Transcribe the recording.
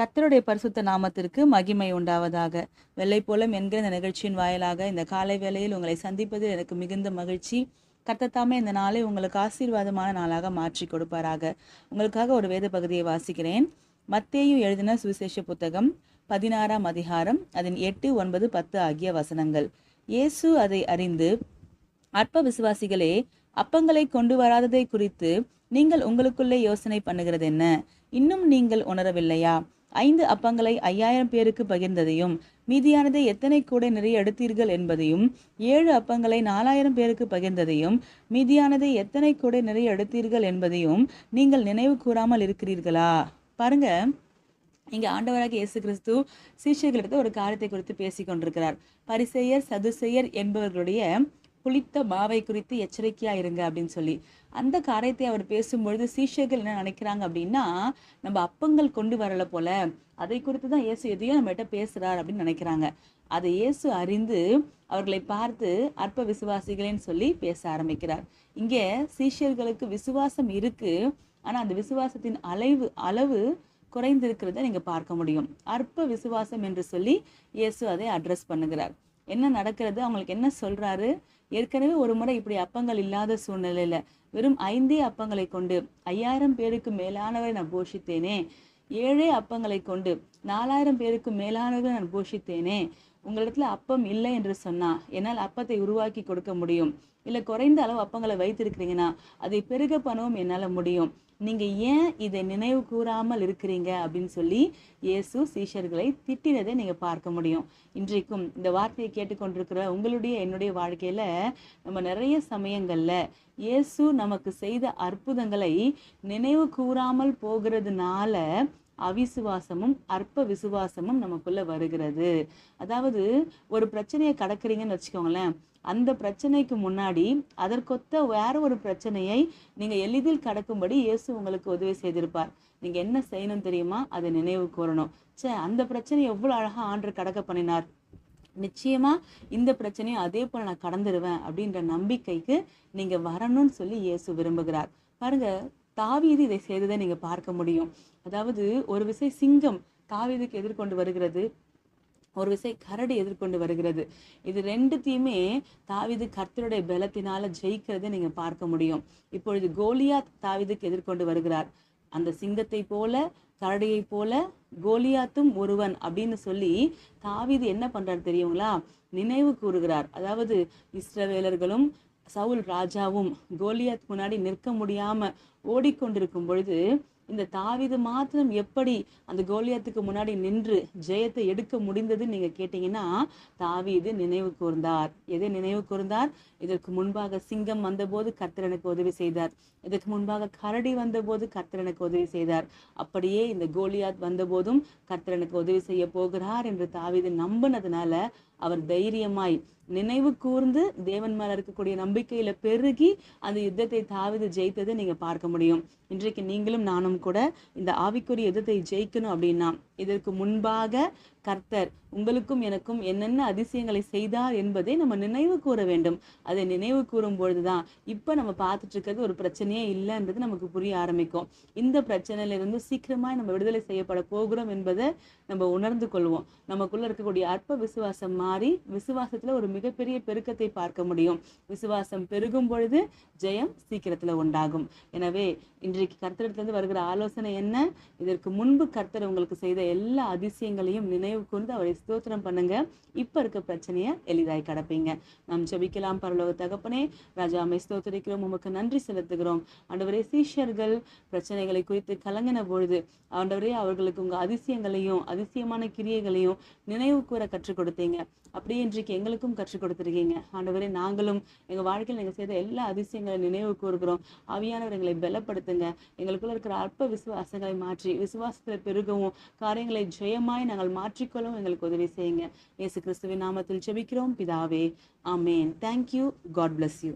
கத்தருடைய பரிசுத்த நாமத்திற்கு மகிமை உண்டாவதாக. வெள்ளை போலம் என்கிற இந்த நிகழ்ச்சியின் வாயிலாக இந்த காலை வேளையில் உங்களை சந்திப்பதில் எனக்கு மிகுந்த மகிழ்ச்சி. கர்த்தத்தாமே இந்த நாளை உங்களுக்கு ஆசீர்வாதமான நாளாக மாற்றி கொடுப்பாராக. உங்களுக்காக ஒரு வேத பகுதியை வாசிக்கிறேன். மத்தேயும் எழுதின சுவிசேஷ புத்தகம் பதினாறாம் அதிகாரம் அதன் எட்டு ஒன்பது பத்து ஆகிய வசனங்கள். இயேசு அதை அறிந்து அற்ப விசுவாசிகளே அப்பங்களை கொண்டு வராததை குறித்து நீங்கள் உங்களுக்குள்ளே யோசனை பண்ணுகிறது என்ன இன்னும் நீங்கள் உணரவில்லையா? ஐந்து அப்பங்களை ஐயாயிரம் பேருக்கு பகிர்ந்ததையும் மீதியானதை எத்தனை கூடை நிறைய எடுத்தீர்கள் என்பதையும் ஏழு அப்பங்களை நாலாயிரம் பேருக்கு பகிர்ந்ததையும் மீதியானதை எத்தனை கூடை நிறைய எடுத்தீர்கள் என்பதையும் நீங்கள் நினைவு கூறாமல் இருக்கிறீர்களா? பாருங்க. இங்கே ஆண்டவராக இயேசு கிறிஸ்து சீஷர்களிடத்து ஒரு காரியத்தை குறித்து பேசி கொண்டிருக்கிறார் பரிசெயர் சதுசெயர் என்பவர்களுடைய புளித்த மாவை குறித்து எச்சரிக்கையாக இருங்க அப்படின்னு சொல்லி. அந்த காரியத்தை அவர் பேசும்பொழுது சீஷர்கள் என்ன நினைக்கிறாங்க அப்படின்னா நம்ம அப்பங்கள் கொண்டு வரல போல அதை குறித்து தான் இயேசு எதையோ நம்மகிட்ட பேசுகிறார் அப்படின்னு நினைக்கிறாங்க. அதை இயேசு அறிந்து அவர்களை பார்த்து அற்ப விசுவாசிகளேன்னு சொல்லி பேச ஆரம்பிக்கிறார். இங்கே சீஷர்களுக்கு விசுவாசம் இருக்குது ஆனால் அந்த விசுவாசத்தின் அளவு அளவு குறைந்திருக்கிறத நீங்கள் பார்க்க முடியும். அற்ப விசுவாசம் என்று சொல்லி இயேசு அதை அட்ரஸ் பண்ணுகிறார். என்ன நடக்கிறது? அவங்களுக்கு என்ன சொல்கிறாரு ஏற்கனவே ஒரு முறை இப்படி அப்பங்கள் இல்லாத சூழ்நிலையில வெறும் ஐந்தே அப்பங்களை கொண்டு ஐயாயிரம் பேருக்கு மேலானவரை நான் போஷித்தேனே. ஏழே அப்பங்களை கொண்டு நாலாயிரம் பேருக்கு மேலானவரை நான் போஷித்தேனே. உங்களிடத்துல அப்பம் இல்லை என்று சொன்னா என்னால் அப்பத்தை உருவாக்கி கொடுக்க முடியும். இல்ல குறைந்த அளவு அப்பங்களை வைத்திருக்கிறீங்கன்னா அதை பெருக பண்ணவும் என்னால முடியும். நீங்க ஏன் இதை நினைவு கூறாமல் இருக்கிறீங்க அப்படின்னு சொல்லி இயேசு சீஷர்களை திட்டினதை நீங்க பார்க்க முடியும். இன்றைக்கும் இந்த வார்த்தையை கேட்டுக்கொண்டிருக்கிற உங்களுடைய என்னுடைய வாழ்க்கையில நம்ம நிறைய சமயங்கள்ல இயேசு நமக்கு செய்த அற்புதங்களை நினைவு கூறாமல் போகிறதுனால அவிசுவாசமும் அற்ப விசுவாசமும் நமக்குள்ள வருகிறது. அதாவது ஒரு பிரச்சனையை கடக்குறீங்கன்னு வச்சுக்கோங்களேன். அந்த பிரச்சனைக்கு முன்னாடி அதற்கொத்த வேற ஒரு பிரச்சனையை நீங்க எளிதில் கடக்கும்படி இயேசு உங்களுக்கு உதவி செய்திருப்பார். நீங்க என்ன செய்யணும் தெரியுமா? அதை நினைவு கூறணும். சே அந்த பிரச்சனை எவ்வளவு அழகா ஆண்டு கடக்க பண்ணினார். நிச்சயமா இந்த பிரச்சனையும் அதே போல நான் கடந்துருவேன் அப்படின்ற நம்பிக்கைக்கு நீங்க வரணும்னு சொல்லி இயேசு விரும்புகிறார். பாருங்க தாவீது இதை செய்ததை நீங்க பார்க்க முடியும். அதாவது ஒரு விசை சிங்கம் தாவீதுக்கு எதிர்கொண்டு வருகிறது. ஒரு விசை கரடி எதிர்கொண்டு வருகிறது. இது ரெண்டுத்தையுமே தாவிது கர்த்தருடைய பலத்தினால ஜெயிக்கிறதை நீங்க பார்க்க முடியும். இப்பொழுது கோலியாத் தாவிதுக்கு எதிர்கொண்டு வருகிறார். அந்த சிங்கத்தை போல கரடியை போல கோலியாத்தும் ஒருவன் அப்படின்னு சொல்லி தாவிது என்ன பண்றாரு தெரியுங்களா? நினைவு கூறுகிறார். அதாவது இஸ்ரவேலர்களும் சவுல் ராஜாவும் கோலியாத் முன்னாடி நிற்க முடியாம ஓடிக்கொண்டிருக்கும் பொழுது இந்த தாவிது மாத்திரம் எப்படி அந்த கோலியாத்துக்கு முன்னாடி நின்று ஜெயத்தை எடுக்க முடிந்ததுன்னு நீங்க கேட்டீங்கன்னா தாவிது நினைவு கூர்ந்தார். எதை நினைவு கூர்ந்தார்? இதற்கு முன்பாக சிங்கம் வந்தபோது கர்த்தர் எனக்கு உதவி செய்தார். இதற்கு முன்பாக கரடி வந்தபோது கர்த்தர் எனக்கு உதவி செய்தார். அப்படியே இந்த கோலியாத் வந்தபோதும் கர்த்தர் எனக்கு உதவி செய்ய போகிறார் என்று தாவீது நம்பினதுனால அவர் தைரியமாய் நினைவு கூர்ந்து தேவன் மேல இருக்கக்கூடிய நம்பிக்கையில பெருகி அந்த யுத்தத்தை தாவிது ஜெயித்ததை நீங்க பார்க்க முடியும். இன்றைக்கு நீங்களும் நானும் கூட இந்த ஆவிக்குரிய யுத்தத்தை ஜெயிக்கணும் அப்படின்னா இதற்கு முன்பாக கர்த்தர் உங்களுக்கும் எனக்கும் என்னென்ன அதிசயங்களை செய்தார் என்பதை நம்ம நினைவு கூற வேண்டும். அதை நினைவு கூறும் பொழுதுதான் இப்போ நம்ம பார்த்துட்டு இருக்கிறது ஒரு பிரச்சனையே இல்லைன்றது நமக்கு புரிய ஆரம்பிக்கும். இந்த பிரச்சனையிலிருந்து சீக்கிரமாக நம்ம விடுதலை செய்யப்பட போகிறோம் என்பதை நம்ம உணர்ந்து கொள்வோம். நமக்குள்ள இருக்கக்கூடிய அற்ப விசுவாசம் மாறி விசுவாசத்தில் ஒரு மிகப்பெரிய பெருக்கத்தை பார்க்க முடியும். விசுவாசம் பெருகும் பொழுது ஜெயம் சீக்கிரத்தில் உண்டாகும். எனவே இன்றைக்கு கர்த்தரிடத்திலிருந்து வருகிற ஆலோசனை என்ன? இதற்கு முன்பு கர்த்தர் உங்களுக்கு செய்த எல்லா அதிசயங்களையும் நினைவு கூர்ந்து அவரை ஸ்தோத்திரம் பண்ணுங்க. இப்ப இருக்க பிரச்சனையை எளிதாய் கடப்பீங்க. நாம் ஜபிக்கலாம் பரலோக தகப்பனே. ராஜா அம்மை ஸ்தோத்தரிக்கிறோம். உமக்கு நன்றி செலுத்துகிறோம். ஆண்டவரே சீஷர்கள் பிரச்சனைகளை குறித்து கலங்கின பொழுது ஆண்டவரே அவர்களுக்கு உங்க அதிசயங்களையும் அதிசயமான கிரியைகளையும் நினைவு கூற கற்றுக் கொடுத்தீங்க. அப்படியே இன்றைக்கு எங்களுக்கும் கற்றுக் கொடுத்துருக்கீங்க. ஆண்டவரே நாங்களும் எங்க வாழ்க்கையில் நீங்க செய்த எல்லா அதிசயங்களை நினைவு கூறுகிறோம். ஆவியானவர் எங்களை பலப்படுத்துங்க. எங்களுக்குள்ள இருக்கிற அற்ப விசுவாசங்களை மாற்றி விசுவாசத்துல பெருகவும் காரியங்களை ஜெயமாய் நாங்கள் மாற்றிக்கொள்ளவும் எங்களுக்கு உதவி செய்யுங்க. இயேசு கிறிஸ்துவின் நாமத்தில் ஜெபிக்கிறோம். பிதாவே ஆமேன். Thank you God bless you